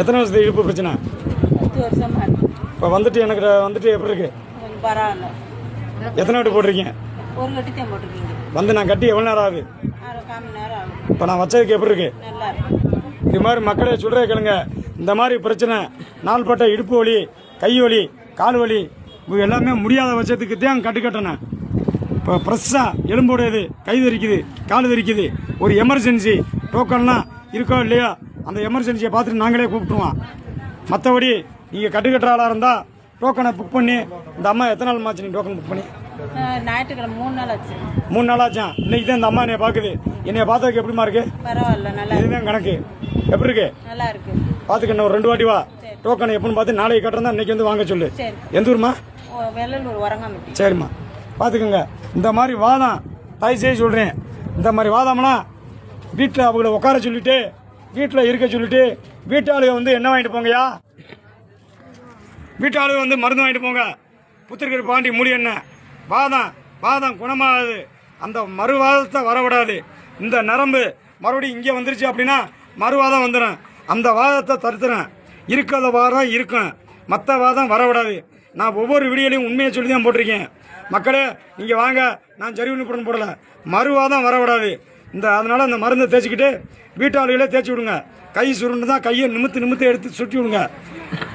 எத்தனை வருஷத்து இடுப்பு பிரச்சனை? இப்போ வந்துட்டு எனக்கு வந்துட்டு எப்படி இருக்கு? எத்தனை வாட்டி போட்டிருக்கீங்க? வந்து நான் கட்டி எவ்வளோ நேரம் ஆகுது? இப்போ நான் வச்சதுக்கு எப்படி இருக்கு? இது மாதிரி மக்களே சொல்கிறே கேளுங்க. இந்த மாதிரி பிரச்சனை நாள்பட்ட இடுப்பு வலி கை வலி கால் வலி எல்லாமே முடியாத பட்சத்துக்கு தான் கட்டு கட்டணும். இப்போ ஃப்ரெஷ்ஷாக எலும்பு உடையுது கை தெரிக்குது கால் தெரிக்குது. ஒரு எமர்ஜென்சி டோக்கன்லாம் இருக்கோ இல்லையோ அந்த எமர்ஜென்சியை பார்த்துட்டு நாங்களே கூப்பிட்டுருவோம். மற்றபடி நீங்கள் கட்டு கட்டுற ஆளாக இருந்தால் டோக்கனை புக் பண்ணி இந்த அம்மா எத்தனை நாள் ஆச்சு நீ டோக்கன் புக் பண்ணி. ஞாயிற்றுக்கிழமை மூணு நாள் ஆச்சு. மூணு நாள் ஆச்சான் இன்னைக்கு தான் இந்த அம்மா என்னைய பார்க்குது என்னைய பார்த்ததுக்கு எப்படிமா இருக்கு? பரவாயில்ல நல்லா இதுதான் கணக்கு. எப்படி இருக்கு? நல்லா இருக்கு. பார்த்துக்கண்ண ஒரு ரெண்டு வாட்டி வா. டோக்கன் எப்படின்னு பார்த்து நாளைக்கு கட்டுறதா இன்னைக்கு வந்து வாங்க சொல்லு. எந்த ஊர்மா வெள்ளலூர் உரங்காமட்டி சரிம்மா. பார்த்துக்கோங்க. இந்த மாதிரி வாதம் தயவு செய்து சொல்கிறேன் இந்த மாதிரி வாதம்லாம் வீட்டில் அவங்கள உட்கார சொல்லிட்டு வீட்டில் இருக்க சொல்லிட்டு வீட்டாளுக வந்து என்ன வாங்கிட்டு போங்கயா வீட்டாளுக வந்து மருந்து வாங்கிட்டு போங்க. புத்திரிக்கர் பாண்டி மூலி என்ன? வாதம் வாதம் குணமாகாது. அந்த மறுவாதத்தை வரவிடாது. இந்த நரம்பு மறுபடியும் இங்கே வந்துருச்சு அப்படின்னா மறுவாதம் வந்துடும் அந்த வாதத்தை தடுத்துறேன். இருக்கிறத வாதம் இருக்கும். மற்ற வாதம் வரவிடாது. நான் ஒவ்வொரு வீடியோலையும் உண்மையை சொல்லி தான் போட்டிருக்கேன். மக்களே நீங்கள் வாங்க. நான் ஜரிவு கூட போடலை. மறுவாதம் வரவிடாது. இந்த அதனால் அந்த மருந்தை தேய்ச்சிக்கிட்டு வீட்டாளிகளே தேய்ச்சி விடுங்க கை சுருண்டு தான் கையை நிமித்து நிமித்து எடுத்து சுட்டி விடுங்க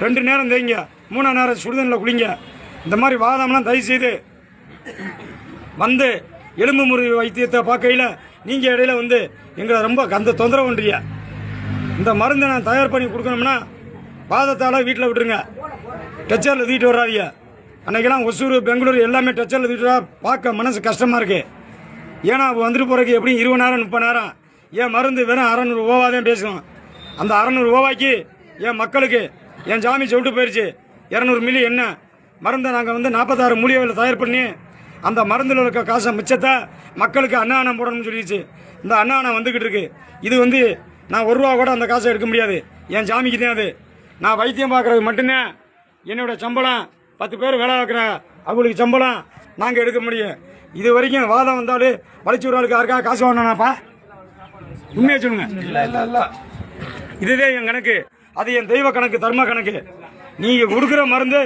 ரெண்டு நேரம் தேய்ங்க. மூணா நேரம் சுடுதண்ணில் குளிங்க. இந்த மாதிரி வாதம்லாம் தயவு செய்து வந்து எலும்பு முறிவு வைத்தியத்தை பார்க்கையில் நீங்கள் இடையில வந்து எங்களை ரொம்ப அந்த தொந்தரவு ஒன்றிய இந்த மருந்தை நான் தயார் பண்ணி கொடுக்கணும்னா வாதத்தால் வீட்டில் விட்டுருங்க. டச்சரில் தூக்கிட்டு வராதீங்க. அன்றைக்கெல்லாம் ஒசூர் பெங்களூர் எல்லாமே டச்சரில் தூக்கிட்டு வர பார்க்க மனசு கஷ்டமாக இருக்குது ஏன்னா வந்துட்டு போகிறதுக்கு எப்படியும் இருபது நேரம் முப்பது நேரம்? ஏன் மருந்து வெறும் அறநூறு ஓவா தான் பேசுவோம் அந்த அறநூறு ஓவாய்க்கு என் மக்களுக்கு என் ஜாமி சொல்லிட்டு போயிடுச்சு இரநூறு மில்லி என்ன? மருந்தை நாங்கள் வந்து நாற்பத்தாறு மூலிகையில் தயார் பண்ணி அந்த மருந்தில் இருக்க காசை மிச்சத்தை மக்களுக்கு அன்னானம் போடணும்னு சொல்லிடுச்சு. இந்த அன்னானம் வந்துக்கிட்டு இருக்கு. இது வந்து நான் ஒரு ரூபா கூட அந்த காசை எடுக்க முடியாது. என் ஜாமிக்கு தான் அது. நான் வைத்தியம் பார்க்குறது மட்டும்தான். என்னோட சம்பளம் பத்து பேர் வேலை பார்க்குற அவங்களுக்கு சம்பளம் நாங்கள் எடுக்க முடியும். இது வரைக்கும் வாதம் வந்தாலும் வலிச்சு ஒரு யாருக்கா காசு வாங்கினாப்பா உண்மையை சொல்லுங்க. இதுதான் என் கணக்கு. அது என் தெய்வ கணக்கு தர்ம கணக்கு. நீங்கள் கொடுக்குற மருந்து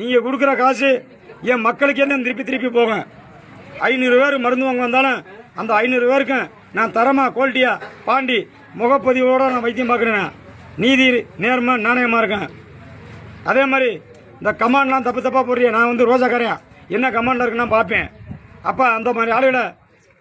நீங்கள் கொடுக்குற காசு என் மக்களுக்கு என்ன திருப்பி திருப்பி போகும்? ஐநூறு பேர் மருந்து வாங்க வந்தாலும் அந்த ஐநூறு பேருக்கும் நான் தரமாக குவாலிட்டியாக பாண்டி முகப்பதிவோட நான் வைத்தியம் பார்க்குறேன் நீதி நேர்மை நாணயமாக இருக்கேன். அதே மாதிரி இந்த கமாண்ட்லாம் தப்பு தப்பாக போடுறிய நான் வந்து ரோஜாக்காரையா என்ன கமாண்டில் இருக்குன்னு நான் பார்ப்பேன். அப்போ அந்த மாதிரி ஆளுகளை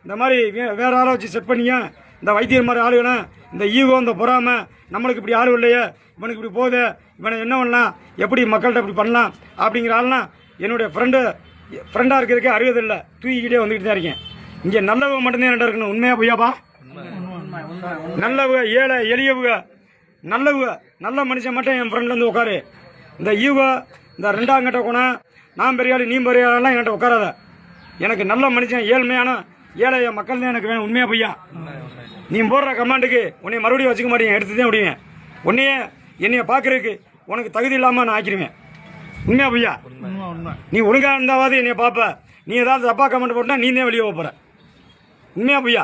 இந்த மாதிரி வே வேற ஆளை வச்சு செட் பண்ணிங்க இந்த வைத்தியர் மாதிரி ஆளுகளை இந்த ஈகோ இந்த பொறாமை நம்மளுக்கு இப்படி ஆளு இல்லையே இவனுக்கு இப்படி போகுது இவனை என்ன பண்ணலாம் எப்படி மக்கள்கிட்ட இப்படி பண்ணலாம் அப்படிங்கிற ஆள்லாம் என்னுடைய ஃப்ரெண்டு ஃப்ரெண்டாக இருக்கிறதுக்கே அறிவது இல்லை. தூக்கிக்கிட்டே வந்துக்கிட்டு தான் இருக்கேன். இங்கே நல்லவங்க மட்டும்தான் என்கிட்ட இருக்கணும். உண்மையாக பொய்யாப்பா? நல்லவங்க ஏழை எளியவுக நல்லவங்க நல்ல மனுஷன் மட்டும் என் ஃப்ரெண்ட்ல வந்து உட்காரு. இந்த ஈவோ இந்த ரெண்டாம் கட்ட குணம் நான் பெரிய நீ பெரிய என்கிட்ட உட்காராத. எனக்கு நல்ல மனுஷன் ஏழ்மையான ஏழை மக்கள் தான் எனக்கு வேணும். உண்மையா பையா நீ போடுற கமாண்டுக்கு உன்னை மறுபடியும் வச்சுக்க மாட்டேங்க எடுத்து தான் விடுவேன். உன்னையே என்னைய பார்க்கறதுக்கு உனக்கு தகுதி இல்லாமல் நான் ஆக்கிடுவேன். உண்மையா பையா நீ ஒழுங்கா இருந்தாவது என்னைய பார்ப்ப நீ ஏதாவது தப்பா கமெண்ட் போட்டா நீ தான் வெளியே போகிற உண்மையா பையா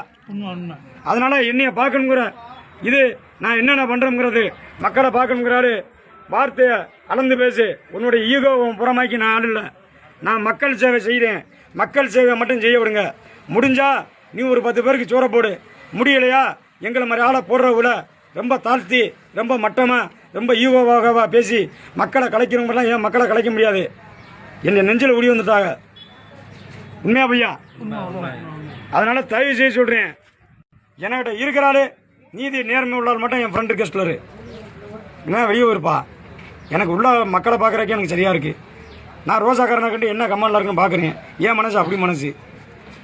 அதனால என்னைய பார்க்கணுங்கிற இது நான் என்னென்ன பண்றேங்கிறது மக்களை பார்க்கணுங்கிறாரு வார்த்தையை அளந்து பேசு உன்னுடைய ஈகோவை புறமாக்கி நான் ஆள் இல்லை. நான் மக்கள் சேவை செய்கிறேன் மக்கள் சேவை மட்டும் செய்ய விடுங்க. முடிஞ்சால் நீ ஒரு பத்து பேருக்கு சோற போடு. முடியலையா? எங்களை மாதிரி ஆளை போடுறவுல ரொம்ப தாழ்த்தி ரொம்ப மட்டமாக ரொம்ப ஈகோவாகவா பேசி மக்களை கலைக்கிறவங்கலாம் ஏன் மக்களை கலைக்க முடியாது? என்னை நெஞ்சில் உடி வந்துட்டாங்க. உண்மையா பையா அதனால் தயவு செய்ய சொல்கிறேன் என்கிட்ட இருக்கிறாள் நீதி நேர்மை உள்ளால் மட்டும் என் ஃப்ரெண்டு கெஸ்ட்லரு என்ன வெளியே இருப்பா எனக்கு உள்ள மக்களை பார்க்குறக்கே எனக்கு சரியாக இருக்குது நான் ரோசாக்காரனை கண்டு என்ன கம்மலில் இருக்குன்னு பார்க்குறேன் ஏன் மனசு அப்படி மனசு?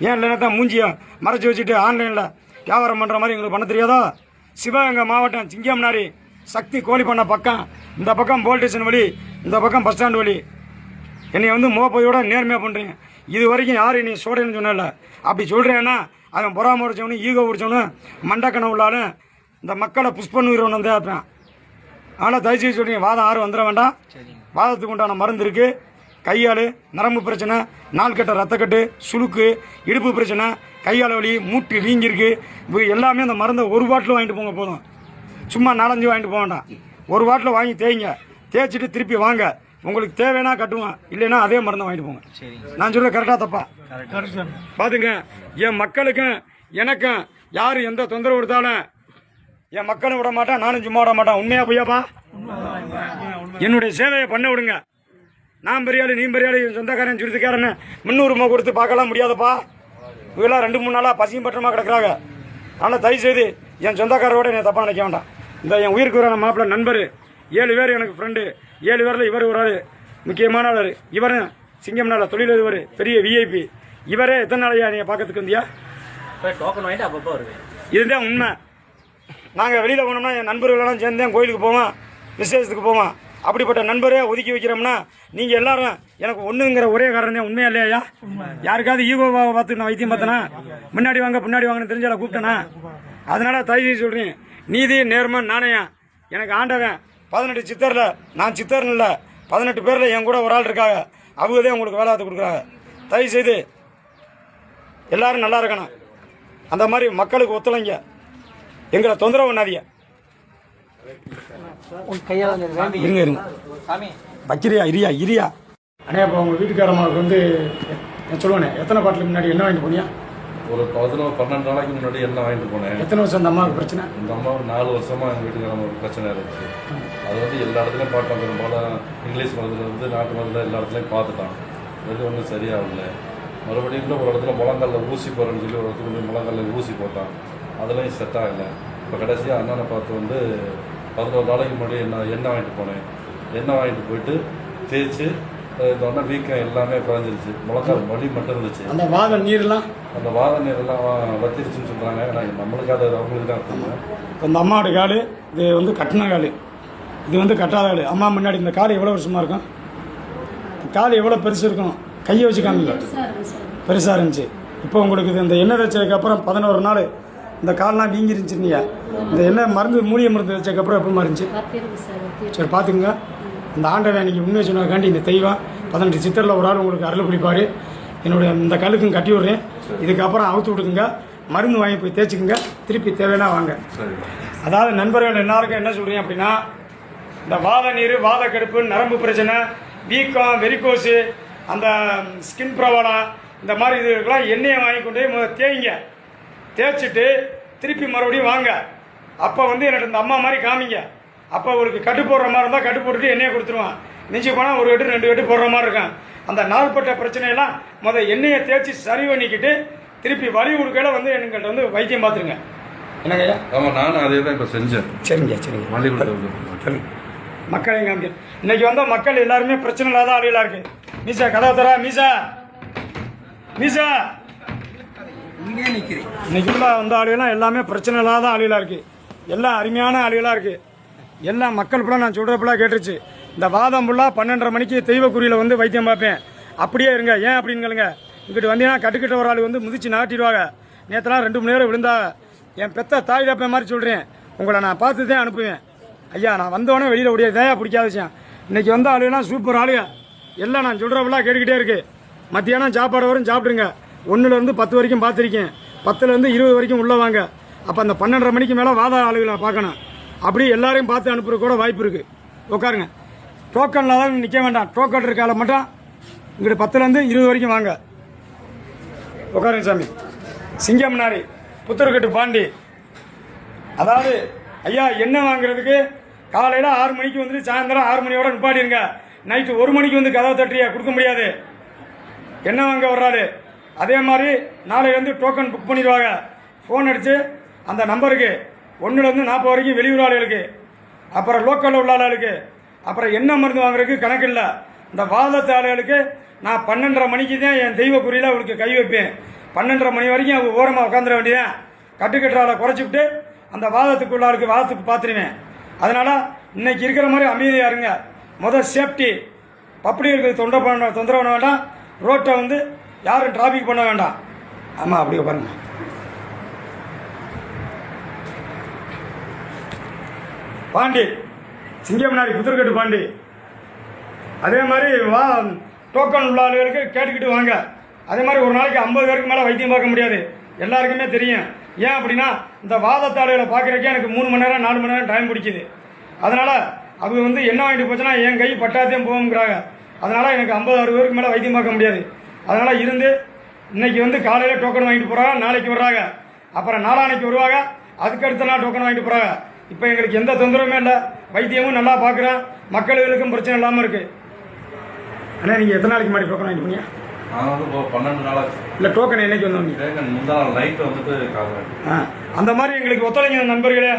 ஏன் இல்லைன்னா தான் மூஞ்சியை மறைச்சி வச்சுட்டு ஆன்லைனில் வியாபாரம் பண்ணுற மாதிரி எங்களுக்கு பண்ண தெரியாதோ? சிவகங்கை மாவட்டம் சிங்கம்னாரி சக்தி கோழி பண்ண பக்கம். இந்த பக்கம் போல் ஸ்டேஷன் வழி இந்த பக்கம் பஸ் ஸ்டாண்ட் வழி. என்னை வந்து முகப்பதியோட நேர்மையாக பண்ணுறீங்க இது வரைக்கும் யாரும் நீ சோடன்னு சொன்னல அப்படி சொல்கிறேன்னா அவன் பொறாம உடைச்சவனும் ஈகோ உடைச்சவனும் மண்டக்கணம் உள்ளாலும் இந்த மக்களை புஷ் பண்ணுகிறவன் வந்து இருப்பேன். அதனால் தயவுசெய்து சொல்றீங்க வாதம் யாரும் வந்துட வேண்டாம். வாதத்துக்கு உண்டான மருந்து இருக்குது கையால் நரம்பு பிரச்சனை நாள்கட்ட ரத்தக்கட்டு சுளுக்கு இடுப்பு பிரச்சனை கையால் வலி மூட்டு வீங்கிருக்கு இது எல்லாமே அந்த மருந்தை ஒரு பாட்டில் வாங்கிட்டு போங்க போதும். சும்மா நாலஞ்சு வாங்கிட்டு போக வேண்டாம். ஒரு வாட்டில் வாங்கி தேய்ங்க. தேய்ச்சிட்டு திருப்பி வாங்க. உங்களுக்கு தேவைன்னா கட்டுவோம். இல்லைன்னா அதே மருந்தை வாங்கிட்டு போங்க. நான் சொல்றது கரெக்டாக தப்பா? பாத்துங்க. என் மக்களுக்கும் எனக்கும் யார் எந்த தொந்தரவு கொடுத்தாலும் என் மக்களும் விட மாட்டேன். நானும் சும்மா விட மாட்டேன். உண்மையா பொய்யாப்பா? என்னுடைய சேவையை பண்ண விடுங்க. நான் பெரியாளு நீ பெரியாளு சொந்தக்காரன் சுருத்துக்காரன் முன்னூறுமா கொடுத்து பார்க்கலாம் முடியாதப்பா? இவெல்லாம் ரெண்டு மூணு நாளாக பசியும் பட்டமாக கிடக்குறாங்க. ஆனால் தயவு செய்து என் சொந்தக்காரரோட என்னை தப்பாக நினைக்க வேண்டாம். இந்த என் உயிருக்கு வர மாப்பிள்ள நண்பர் ஏழு பேர் எனக்கு ஃப்ரெண்டு ஏழு பேரில் இவர் ஒரு ஆள் முக்கியமான ஆள் இவரும் சிங்கம்னால தொழிலதிபர் பெரிய விஐபி இவரே எத்தனை நாளையா நீங்கள் பார்க்கறதுக்கு வந்தியா? டோக்கன் வாங்கிட்டு அப்பப்போ வருவேன். இதுதான் உண்மை. நாங்கள் வெளியில் போனோம்னா என் நண்பர்களெல்லாம் சேர்ந்து தான் கோயிலுக்கு போவோம் விசேஷத்துக்கு போவோம். அப்படிப்பட்ட நண்பரே ஒதுக்கி வைக்கிறோம்னா நீங்கள் எல்லாரும் எனக்கு ஒன்றுங்கிற ஒரே காரணம் தான் உண்மையா இல்லையா? யாருக்காவது ஈகோவாவை பார்த்து நான் வைத்தியம் பார்த்தனா? முன்னாடி வாங்க பின்னாடி வாங்கன்னு தெரிஞ்சால கூப்பிட்டேனா? அதனால தயவு செய்து சொல்கிறேன் நீதி நேர்மை நாணயம். எனக்கு ஆண்டவன் பதினெட்டு சித்தரில் நான் சித்தர்னு இல்லை பதினெட்டு பேரில் என் கூட ஒரு ஆள் இருக்காங்க. அவங்க தான் உங்களுக்கு வேலை பார்த்து கொடுக்குறாங்க. தயவு செய்து எல்லாரும் நல்லா இருக்கணும். அந்த மாதிரி மக்களுக்கு ஒத்துழைங்க. எங்களை தொந்தரவு பண்ணாதீங்க. இருங்க இருங்க. சாமி. வக்கிரியா இரியா இரியா. அண்ணே இப்போ உங்கள் வீட்டுக்காரம்மாவுக்கு வந்து நான் சொல்லுவேனே எத்தனை பாட்டிலுக்கு முன்னாடி என்ன வாங்கிட்டு போனியா? ஒரு பதினோரு பன்னெண்டு நாளைக்கு முன்னாடி எண்ணெய் வாங்கிட்டு போனேன். எத்தனை வருஷம் அந்த அம்மாவுக்கு பிரச்சனை? இந்த அம்மா ஒரு நாலு வருஷமா எங்கள் வீட்டுக்கு ஒரு பிரச்சனை இருந்துச்சு. அது வந்து எல்லா இடத்துலையும் பார்த்தோம் பெரும்பாலும் இங்கிலீஷ் மருந்துல இருந்து நாட்டு மருந்துல எல்லா இடத்துலையும் பார்த்துட்டான். அது ஒன்றும் சரியாகல. மறுபடியும் கூட ஒரு இடத்துல முழங்காலில் ஊசி போடுறேன்னு சொல்லி ஒரு இடத்துல போய் முழங்காலில் ஊசி போட்டான். அதுலேயும் செட் ஆகலை. இப்போ கடைசியாக அண்ணனை பார்த்து வந்து பதினோரு நாளைக்கு முன்னாடி எண்ணெய் எண்ணெய் வாங்கிட்டு போனேன். எண்ணெய் வாங்கிட்டு போயிட்டு தேய்ச்சி உடனே வீக்கம் எல்லாமே குறைஞ்சிருச்சு. முழங்கால் வலி மட்டும் இருந்துச்சு. அந்த வாத நீர்லாம்? அந்த வாத நீரெல்லாம் வத்திருச்சுன்னு சொல்கிறாங்க ஆனால் நம்மளுக்கு அது அவங்களுக்கு தான் இந்த அம்மாவோட கால் இது வந்து கட்டின கால். இது வந்து கட்டாத கால். அம்மா முன்னாடி இந்த கால் எவ்வளோ வருஷமா இருக்கும்? கால் எவ்வளோ பெருசு இருக்கும்? கையை வச்சு காமிங்க. பெருசாக இருந்துச்சு. இப்போ உங்களுக்கு இது இந்த எண்ணெய் அப்புறம் பதினோரு நாள் இந்த கால்லாம் வீங்கிருந்துச்சுங்க இந்த எண்ணெய் மருந்து மூலிகை மருந்து வச்சதுக்கப்புறம் எப்போ இருந்துச்சு சார் பார்த்துக்குங்க. இந்த ஆண்டவன் அன்னைக்கு உண்மையை சொன்னதுக்காண்டி இந்த தெய்வம் பதினெட்டு சித்தரில் ஒரு ஆள் உங்களுக்கு அருள் பிடிப்பார் என்னுடைய இந்த கல்லுக்கும் கட்டி விடுறேன். இதுக்கப்புறம் அவுத்து விட்டுக்குங்க. மருந்து வாங்கி போய் தேய்ச்சிக்குங்க. திருப்பி தேவைன்னா வாங்க. அதாவது நண்பர்கள் எல்லாருக்கும் என்ன சொல்றீங்க அப்படின்னா இந்த வாத நீர் வாத கடுப்பு நரம்பு பிரச்சனை வீக்கம் வெரிகோஸு அந்த ஸ்கின் ப்ராப்ளம் இந்த மாதிரி இதுக்கெல்லாம் எண்ணெயை வாங்கி கொண்டு தேய்ங்க. தேய்ச்சிட்டு திருப்பி மறுபடியும் வாங்க. அப்போ வந்து எனக்கு இந்த அம்மா மாதிரி காமிங்க. அப்போ அவருக்கு கட்டு போடுற மாதிரி இருந்தால் கட்டு போட்டுட்டு எண்ணெயை கொடுத்துருவான். மிஞ்சி போனால் ஒரு வெட்டு ரெண்டு வெட்டு போடுற மாதிரி இருக்கும். அந்த நாள்பட்ட பிரச்சனையெல்லாம் முதல் எண்ணெயை தேய்ச்சி சரி பண்ணிக்கிட்டு திருப்பி வலி கொடுக்கையில வந்து என்கிட்ட வந்து வைத்தியம் பார்த்துருங்க. என்னங்க ஐயா? ஆமாம் நானும் அதே தான் இப்போ செஞ்சேன். சரிங்க சரிங்க கொடுத்தது சொல்லுங்க. மக்களை காமிக்க இன்னைக்கு வந்த மக்கள் எல்லாருமே பிரச்சனை இல்லாத ஆளுகளா இருக்கு. மீசா கதவை தரா மீசா. மீசா. இன்னைக்கு உள்ள வந்த ஆளுகள்லாம் எல்லாமே பிரச்சனை இல்லாத ஆளுகளா இருக்கு. எல்லாம் அருமையான ஆளுகளா இருக்கு. எல்லாம் மக்கள் ஃபுல்லாக நான் சொல்கிற ஃபுல்லாக கேட்டுருச்சு. இந்த வாதம் ஃபுல்லாக பன்னெண்டரை மணிக்கு தெய்வக்குறியில் வந்து வைத்தியம் பார்ப்பேன். அப்படியே இருங்க. ஏன் அப்படின்னு கேளுங்க. இங்கிட்டு வந்தீங்கன்னா கட்டுக்கிட்ட ஒரு ஆள் வந்து முதிச்சு நாட்டிடுவாங்க. நேற்றுலாம் ரெண்டு மணி நேரம் விழுந்தா என் பெத்த தாய் தப்ப மாதிரி சொல்கிறேன் உங்களை நான் பார்த்து தான் அனுப்புவேன். ஐயா நான் வந்தோடனே வெளியில் ஓடியா தயா பிடிக்காத விஷயம். இன்னைக்கு வந்த ஆளுகெல்லாம் சூப்பர் ஆளுங்க எல்லாம் நான் சொல்கிற ஃபுல்லாக கேட்டுக்கிட்டே இருக்கு. மத்தியானம் சாப்பாடு வரும் சாப்பிடுங்க. ஒன்றுலேருந்து பத்து வரைக்கும் பார்த்துருக்கேன். பத்துலேருந்து இருபது வரைக்கும் உள்ளே வாங்க. அப்போ அந்த பன்னெண்டரை மணிக்கு மேலே வாத ஆளுகளை பார்க்கணும். அப்படி எல்லாரையும் பார்த்து அனுப்புறது கூட வாய்ப்பு இருக்குது உட்காருங்க. டோக்கனில் தான் நிற்க வேண்டாம். டோக்கன் இருக்கால மட்டும் இங்கிட்டு பத்துலேருந்து இருபது வரைக்கும் வாங்க. உட்காருங்க சாமி. சிங்கம்னாரி புத்தர்கட்டு பாண்டி. அதாவது ஐயா என்ன வாங்குறதுக்கு காலையில் ஆறு மணிக்கு வந்துட்டு சாயந்தரம் ஆறு மணியோட நிப்பாட்டிருங்க. நைட்டு ஒரு மணிக்கு வந்து கதவை தட்டியா கொடுக்க முடியாது. என்ன வாங்க வர்றாரு. அதே மாதிரி நாளையிலேருந்து டோக்கன் புக் பண்ணிடுவாங்க. ஃபோன் அடித்து அந்த நம்பருக்கு ஒன்றுலேருந்து நாற்பது வரைக்கும் வெளியூர் ஆளுகளுக்கு அப்புறம் லோக்கலில் உள்ள ஆளுகளுக்கு அப்புறம் என்ன மருந்து வாங்குறதுக்கு கணக்கு இல்லை. இந்த வாதத்து ஆளுகளுக்கு நான் பன்னெண்டரை மணிக்கு தான் என் தெய்வ குறியில் அவளுக்கு கை வைப்பேன். பன்னெண்டரை மணி வரைக்கும் அவங்க ஓரமாக உட்காந்துட வேண்டியதான் கட்டுக்கட்டுற ஆளை குறைச்சிவிட்டு அந்த வாதத்துக்குள்ளாருக்கு வாதத்துக்கு பார்த்துருவேன் அதனால் இன்னைக்கு இருக்கிற மாதிரி அமைதியாக இருங்க. முதல் சேஃப்டி பப்ளிக் தொண்டை பண்ண தொந்தரவு வேண்டாம். ரோட்டை வந்து யாரும் டிராஃபிக் பண்ண வேண்டாம். ஆமாம் அப்படியே பாருங்க. பாண்டி சிங்கம்னாடி புத்தர்கட்டு பாண்டி. அதே மாதிரி வா டோக்கன் உள்ள ஆளுகளுக்கு கேட்டுக்கிட்டு வாங்க. அதே மாதிரி ஒரு நாளைக்கு ஐம்பது பேருக்கு மேலே வைத்தியம் பார்க்க முடியாது. எல்லாருக்குமே தெரியும். ஏன் அப்படின்னா இந்த வாதத்தாடுகளை பார்க்குறக்கே எனக்கு மூணு மணி நேரம் நாலு மணி நேரம் டைம் பிடிக்குது. அதனால் அவங்க வந்து என்ன வாங்கிட்டு போச்சுன்னா என் கை பட்டாத்தையும் போகுங்கிறாங்க அதனால் எனக்கு ஐம்பது அறுபது பேருக்கு மேலே வைத்தியம் பார்க்க முடியாது. அதனால் இருந்து இன்னைக்கு வந்து காலையில் டோக்கன் வாங்கிட்டு போகிறாங்க நாளைக்கு வர்றாங்க. அப்புறம் நாளானைக்கு வருவாங்க. அதுக்கு அடுத்த நாள் டோக்கன் வாங்கிட்டு போகிறாங்க இப்போ எங்களுக்கு எந்த தொந்தரவுமே இல்லை. வைத்தியமும் நல்லா பார்க்குறேன் மக்களுக்கும் பிரச்சனை இல்லாமல் இருக்குது அண்ணா நீங்கள் எத்தனை நாளைக்கு முன்னாடி டோக்கன் வாங்கிட்டு போனீங்க? நான் வந்து இப்போ பன்னெண்டு நாளாச்சு. இல்லை டோக்கன் என்னைக்கு வந்தோம் முந்தா நாள் நைட்டு வந்துட்டு கால் ஆ அந்த மாதிரி எங்களுக்கு ஒத்துழைங்க நண்பர்களே.